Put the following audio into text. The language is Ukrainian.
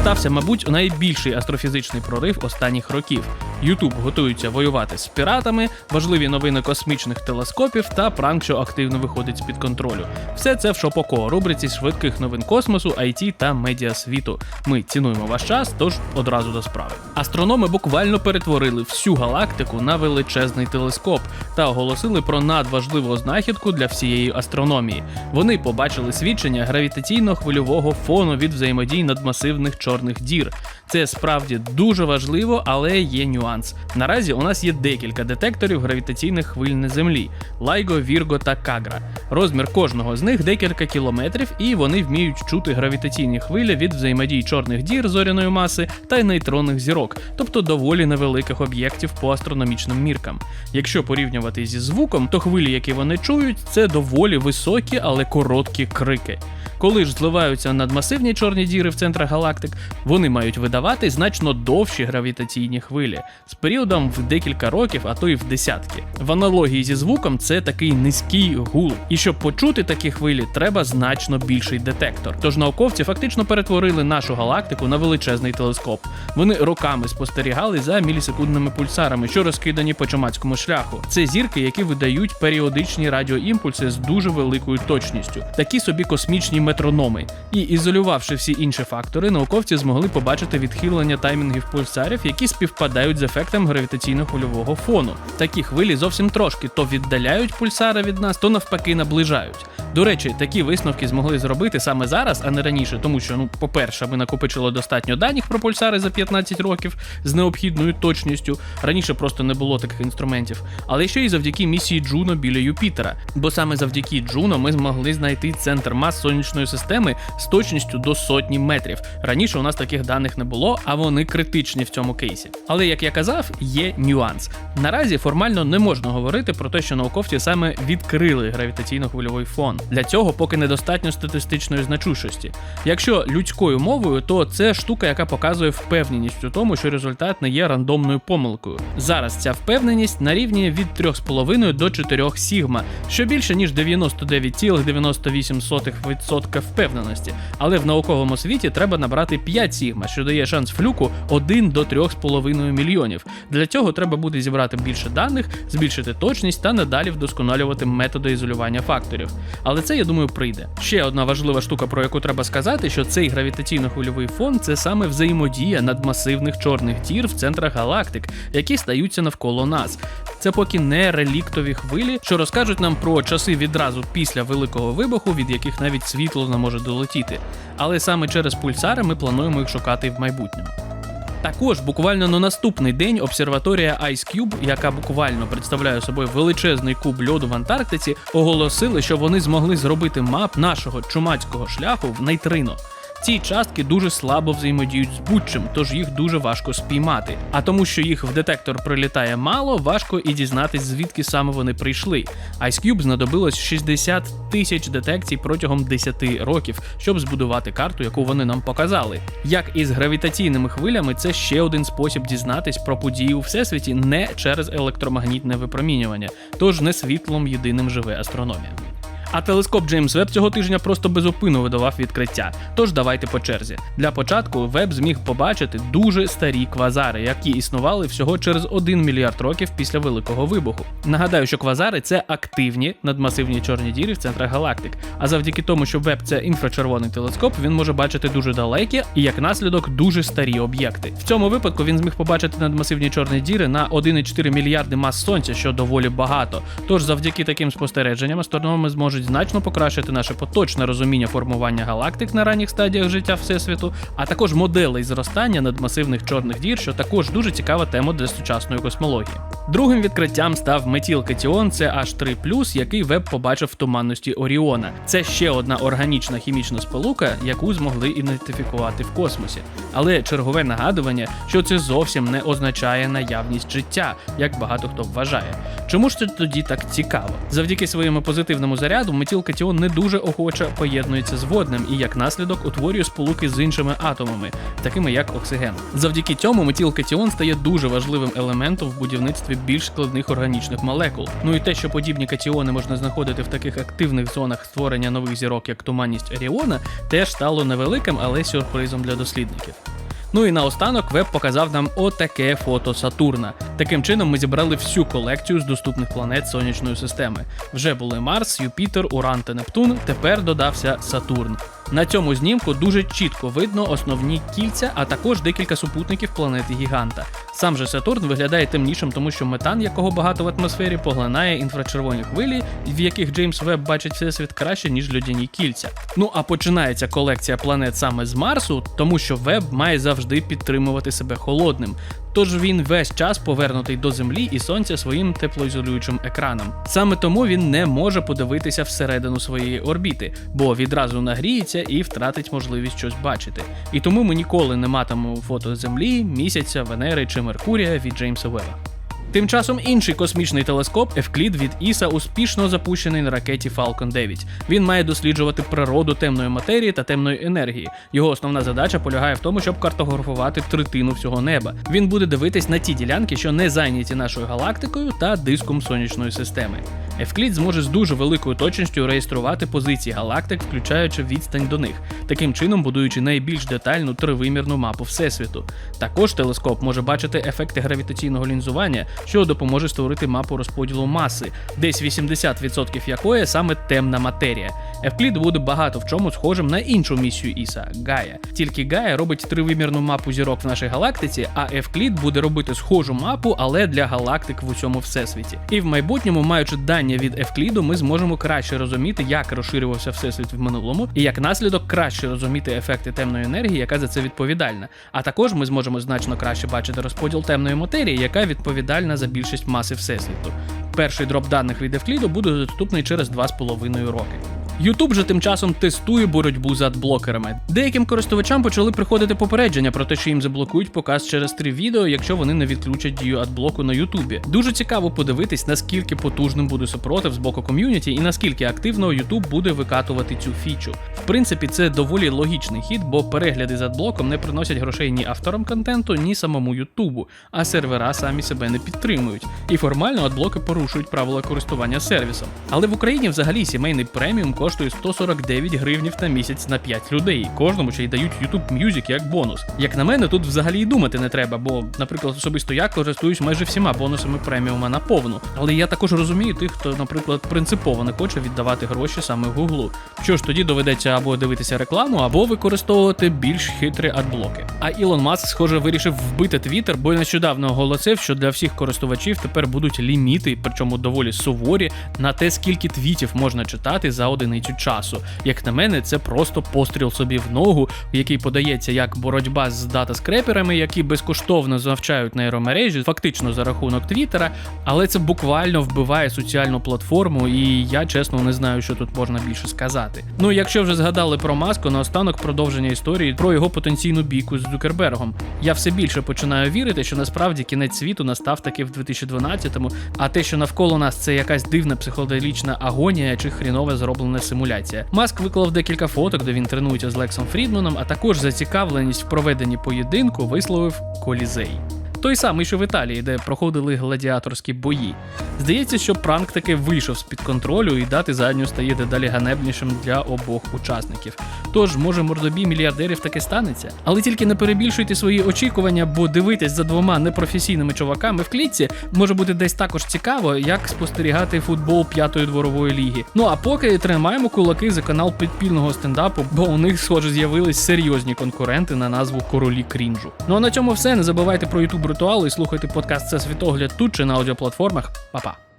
стався, мабуть, найбільший астрофізичний прорив останніх років. Ютуб готується воювати з піратами, важливі новини космічних телескопів та пранк, що активно виходить з під контролю. Все це в Шопоко, рубриці швидких новин космосу, IT та медіа світу. Ми цінуємо ваш час, тож одразу до справи. Астрономи буквально перетворили всю галактику на величезний телескоп та оголосили про надважливу знахідку для всієї астрономії. Вони побачили свідчення гравітаційно-хвильового фону від взаємодій надмасивних чорних дір. Це справді дуже важливо, але є нюанс. Наразі у нас є декілька детекторів гравітаційних хвиль на Землі: Лайго, Вірго та Кагра. Розмір кожного з них декілька кілометрів, і вони вміють чути гравітаційні хвилі від взаємодій чорних дір зоряної маси та й нейтронних зірок, тобто доволі невеликих об'єктів по астрономічним міркам. Якщо порівнювати зі звуком, то хвилі, які вони чують, це доволі високі, але короткі крики. Коли ж зливаються надмасивні чорні діри в центрах галактик, вони мають видавати значно довші гравітаційні хвилі з періодом в декілька років, а то й в десятки. В аналогії зі звуком це такий низький гул. І щоб почути такі хвилі, треба значно більший детектор. Тож науковці фактично перетворили нашу галактику на величезний телескоп. Вони роками спостерігали за мілісекундними пульсарами, що розкидані по чумацькому шляху. Це зірки, які видають періодичні радіоімпульси з дуже великою точністю, такі собі космічні метрономи. І ізолювавши всі інші фактори, науковці змогли побачити відхилення таймінгів пульсарів, які співпадають з ефектом гравітаційно-хвильового фону. Такі хвилі зовсім трошки то віддаляють пульсари від нас, то навпаки наближають. До речі, такі висновки змогли зробити саме зараз, а не раніше, тому що, ну, по-перше, ми накопичили достатньо даних про пульсари за 15 років з необхідною точністю. Раніше просто не було таких інструментів. Але ще й завдяки місії Джуно біля Юпітера. Бо саме завдяки Джуно ми змогли знайти центр мас сонячної системи з точністю до сотні метрів. Раніше у нас таких даних не було, а вони критичні в цьому кейсі. Але як я казав, є нюанс. Наразі формально не можна говорити про те, що науковці саме відкрили гравітаційно-хвильовий фон. Для цього поки недостатньо статистичної значущості. Якщо людською мовою, то це штука, яка показує впевненість у тому, що результат не є рандомною помилкою. Зараз ця впевненість на рівні від 3,5 до 4 сігма, що більше ніж 99,98% впевненості. Але в науковому світі треба набрати 5 сігма, що дає шанс флюку 1 до 3,5 мільйонів. Для цього треба буде зібрати більше даних, збільшити точність та надалі вдосконалювати методи ізолювання факторів. Але це, я думаю, прийде. Ще одна важлива штука, про яку треба сказати, що цей гравітаційно-хвильовий фон це саме взаємодія надмасивних чорних дір в центрах галактик, які стаються навколо нас. Це поки не реліктові хвилі, що розкажуть нам про часи відразу після великого вибуху, від яких навіть світло не може долетіти. Але саме через пульсари ми плануємо їх шукати в майбутньому. Також буквально на наступний день обсерваторія Ice Cube, яка буквально представляє собою величезний куб льоду в Антарктиці, оголосили, що вони змогли зробити мап нашого чумацького шляху в нейтрино. Ці частки дуже слабо взаємодіють з будь-чим, тож їх дуже важко спіймати. А тому, що їх в детектор прилітає мало, важко і дізнатись, звідки саме вони прийшли. IceCube знадобилось 60 тисяч детекцій протягом 10 років, щоб збудувати карту, яку вони нам показали. Як і з гравітаційними хвилями, це ще один спосіб дізнатись про події у всесвіті не через електромагнітне випромінювання, тож не світлом єдиним живе астрономія. А телескоп Джеймс Веб цього тижня просто безупинно видавав відкриття. Тож давайте по черзі. Для початку Веб зміг побачити дуже старі квазари, які існували всього через 1 мільярд років після великого вибуху. Нагадаю, що квазари це активні надмасивні чорні діри в центрах галактик. А завдяки тому, що Веб це інфрачервоний телескоп, він може бачити дуже далекі і як наслідок дуже старі об'єкти. В цьому випадку він зміг побачити надмасивні чорні діри на 1,4 мільярди мас сонця, що доволі багато. Тож завдяки таким спостереженням астрономи зможуть значно покращити наше поточне розуміння формування галактик на ранніх стадіях життя Всесвіту, а також моделей зростання надмасивних чорних дір, що також дуже цікава тема для сучасної космології. Другим відкриттям став метілкатіон CH3+, який Веб побачив в туманності Оріона. Це ще одна органічна хімічна сполука, яку змогли ідентифікувати в космосі. Але чергове нагадування, що це зовсім не означає наявність життя, як багато хто вважає. Чому ж це тоді так цікаво? Завдяки своєму позитивному заряду метілкатіон не дуже охоче поєднується з водним і як наслідок утворює сполуки з іншими атомами, такими як оксиген. Завдяки цьому метілкатіон стає дуже важливим елементом в будівництві більш складних органічних молекул. Ну і те, що подібні катіони можна знаходити в таких активних зонах створення нових зірок, як туманність Оріона, теж стало невеликим, але сюрпризом для дослідників. Ну і наостанок веб показав нам отаке фото Сатурна. Таким чином ми зібрали всю колекцію з доступних планет сонячної системи. Вже були Марс, Юпітер, Уран та Нептун. Тепер додався Сатурн. На цьому знімку дуже чітко видно основні кільця, а також декілька супутників планети Гіганта. Сам же Сатурн виглядає темнішим, тому що метан, якого багато в атмосфері, поглинає інфрачервоні хвилі, в яких Джеймс Веб бачить всесвіт краще, ніж льодяні кільця. Ну а починається колекція планет саме з Марсу, тому що Веб має завжди підтримувати себе холодним. Тож він весь час повернутий до Землі і сонця своїм теплоізолюючим екраном. Саме тому він не може подивитися всередину своєї орбіти, бо відразу нагріється і втратить можливість щось бачити. І тому ми ніколи не матимемо фото Землі, місяця, Венери чи Меркурія від Джеймса Веба. Тим часом інший космічний телескоп Евклід від Іса успішно запущений на ракеті Falcon 9. Він має досліджувати природу темної матерії та темної енергії. Його основна задача полягає в тому, щоб картографувати третину всього неба. Він буде дивитись на ті ділянки, що не зайняті нашою галактикою та диском сонячної системи. Евклід зможе з дуже великою точністю реєструвати позиції галактик, включаючи відстань до них, таким чином будуючи найбільш детальну тривимірну мапу Всесвіту. Також телескоп може бачити ефекти гравітаційного лінзування, що допоможе створити мапу розподілу маси, десь 80% якої саме темна матерія. Евклід буде багато в чому схожим на іншу місію Іса Гая. Тільки Гая робить тривимірну мапу зірок в нашій галактиці, а Евклід буде робити схожу мапу, але для галактик в усьому всесвіті. І в майбутньому, маючи дані від Евкліду, ми зможемо краще розуміти, як розширювався всесвіт в минулому, і як наслідок краще розуміти ефекти темної енергії, яка за це відповідальна. А також ми зможемо значно краще бачити розподіл темної матерії, яка відповідальна за більшість маси всесвіту. Перший дроп даних від Евкліду буде доступний через 2,5 роки. YouTube же тим часом тестує боротьбу з адблокерами. Деяким користувачам почали приходити попередження про те, що їм заблокують показ через три відео, якщо вони не відключать дію адблоку на Ютубі. Дуже цікаво подивитись, наскільки потужним буде супротив з боку ком'юніті і наскільки активно YouTube буде викатувати цю фічу. В принципі, це доволі логічний хід, бо перегляди з адблоком не приносять грошей ні авторам контенту, ні самому Ютубу, а сервера самі себе не підтримують. І формально адблоки порушують правила користування сервісом. Але в Україні взагалі сімейний преміум коштує 149 гривнів на місяць на 5 людей. Кожному ще й дають YouTube Music як бонус. Як на мене, тут взагалі й думати не треба, бо, наприклад, особисто я користуюсь майже всіма бонусами преміума на повну. Але я також розумію тих, хто, наприклад, принципово не хоче віддавати гроші саме Гуглу. Що ж тоді доведеться або дивитися рекламу, або використовувати більш хитрі адблоки. А Ілон Маск, схоже, вирішив вбити Твіттер, бо нещодавно оголосив, що для всіх користувачів тепер будуть ліміти, причому доволі суворі, на те, скільки твітів можна читати за одиницю часу. Як на мене, це просто постріл собі в ногу, який подається як боротьба з дата-скреперами, які безкоштовно завчають нейромережі, фактично за рахунок Твіттера, але це буквально вбиває соціальну платформу, і я чесно не знаю, що тут можна більше сказати. Ну, якщо вже згадали про маску, наостанок продовження історії про його потенційну бійку з Цукербергом. Я все більше починаю вірити, що насправді кінець світу настав таки в 2012-му, а те, що навколо нас це якась дивна психоделічна агонія чи хрінове зроблена симуляція. Маск виклав декілька фоток, де він тренується з Лексом Фрідманом, а також зацікавленість в проведенні поєдинку висловив Колізей. Той самий, що в Італії, де проходили гладіаторські бої. Здається, що пранк таки вийшов з-під контролю, і дати задню стає дедалі ганебнішим для обох учасників. Тож, може, мордобій мільярдерів таки станеться. Але тільки не перебільшуйте свої очікування, бо дивитись за двома непрофесійними чуваками в клітці може бути десь також цікаво, як спостерігати футбол п'ятої дворової ліги. Ну а поки тримаємо кулаки за канал підпільного стендапу, бо у них, схоже, з'явились серйозні конкуренти на назву королі крінжу. Ну а на цьому все. Не забувайте про YouTube ритуали і слухайте подкаст це світогляд тут чи на аудіоплатформах. Па-па.